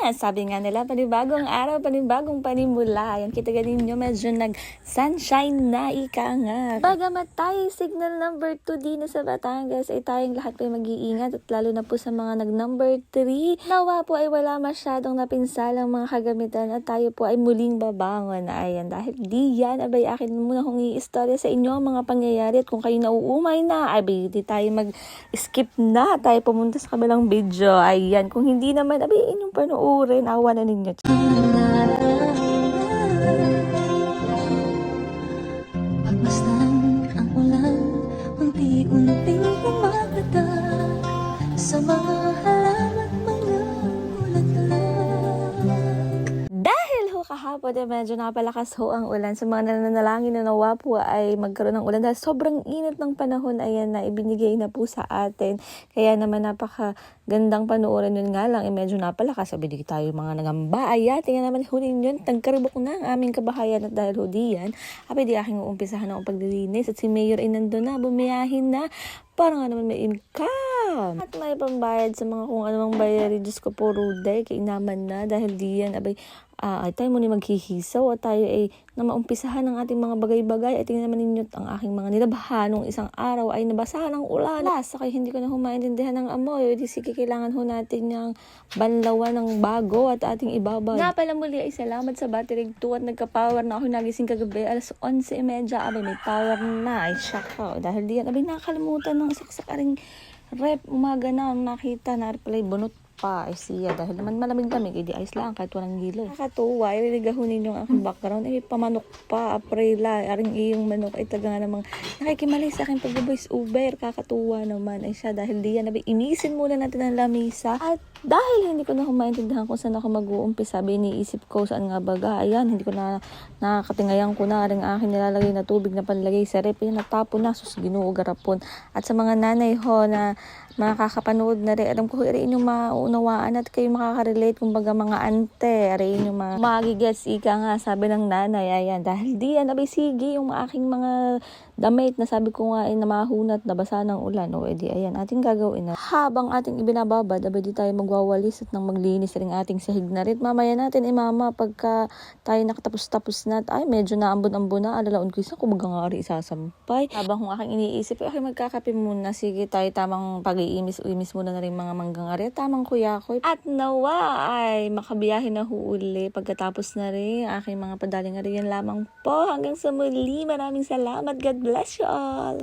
Sabi nga nila, panibagong araw, panibagong panimula. Ayan, kita ganin nyo, medyo nag-sunshine na, ika nga. Bagamat tayo, signal number 2 din na sa Batangas, ay tayong lahat po ay mag-iingat at lalo na po sa mga nag-number 3. Nawa po ay wala masyadong napinsalang mga kagamitan at tayo po ay muling babangon. Ayan, dahil di yan, abay akin muna kong i-istorya sa inyo ang mga pangyayari at kung kayo nauumay na, abay di tayo mag-skip na, tayo pumunta sa kabilang video. Ayan, kung hindi naman, abay inyong panuorin, awa na ninyo. Kahapon eh, medyo napalakas ho ang ulan sa mga nananalangin na nawa po ay magkaroon ng ulan dahil sobrang init ng panahon ayan na ibinigay na po sa atin. Kaya naman napaka gandang panoorin yun nga lang eh, medyo napalakas. Sabi di tayo mga nagamba. Ayan, tingnan naman ho ninyo. Tagkaribok na ang aming kabahayan at dahil ho diyan. Api di aking uumpisahan ng paglilinis at si Mayor ay nandun na, bumiyahin na. Para nga naman may income. At may pambayad sa mga kung anumang bayari. Diyos ko po, Ruday, kainaman na. Dahil diyan, abay, ah, ay tayo muna maghihisaw at tayo ay na maumpisahan ng ating mga bagay-bagay. At tingnan naman ninyo ang aking mga nilabahan nung isang araw ay nabasahan ng ulan. Sa kayo hindi ko na humaintindihan ng amoy. O di sige, kailangan ho natin yung banlawan ng bago at ating ibabad. Nga pala muli ay salamat sa battery 2 at nagka-power na ako nagising kagabi. Alas 11.30. Abay, may power na. Ay, shock ako. Dahil diyan, abay, nakakalimutan ng saksak aring rep. Umaga na ang nakita na reply bunot pa ay siya. Dahil naman malamig lamig edi ayos lang kahit walang gilo nakatuwa iririgahunin yung aking background. Ay pamanok pa aprila aring iyong manok ay taga nga namang nakikimalay sa akin pag voice over. Kakatuwa naman ay siya dahil diyan nabi inisin muna natin ang lamisa. At dahil hindi ko na kumaintindihan kung saan ako mag-uumpisa sabi iniisip ko saan nga baga ayan hindi ko na nakakatingayan ko na aring aking nilalagay na tubig na panlagay sa rep yun natapon na sus ginoo garapon at sa mga nanay ho na makakapanood na rin. Alam ko, rin yung maunawaan at kayo makaka-relate. Kumbaga mga ante, rin yung mga magigets. Ika nga, sabi ng nanay, ayan. Dahil di yan, abay sige, yung aking mga damit na sabi ko nga ay namahunat, nabasa ng ulan. O edi, ayan, ating gagawin na. Habang ating ibinababad, abay di tayo magwawalis at nang maglinis rin ating sahig na rin. Mamaya natin, eh mama, pagka tayo nakatapos-tapos na, ay medyo naambon-ambon na, alalaon ko isa, kumaga nga rin isasampay. Habang kung aking iniisip, ay magkakape muna, sige tayo tamang pag-iimis-uimis muna na rin mga manggang ari, tamang kuya ko. At nawa ay makabiyahe na huuli pagkatapos na rin aking mga padaling ari yan lamang po. Hanggang sa muli, maraming salamat. God bless you all.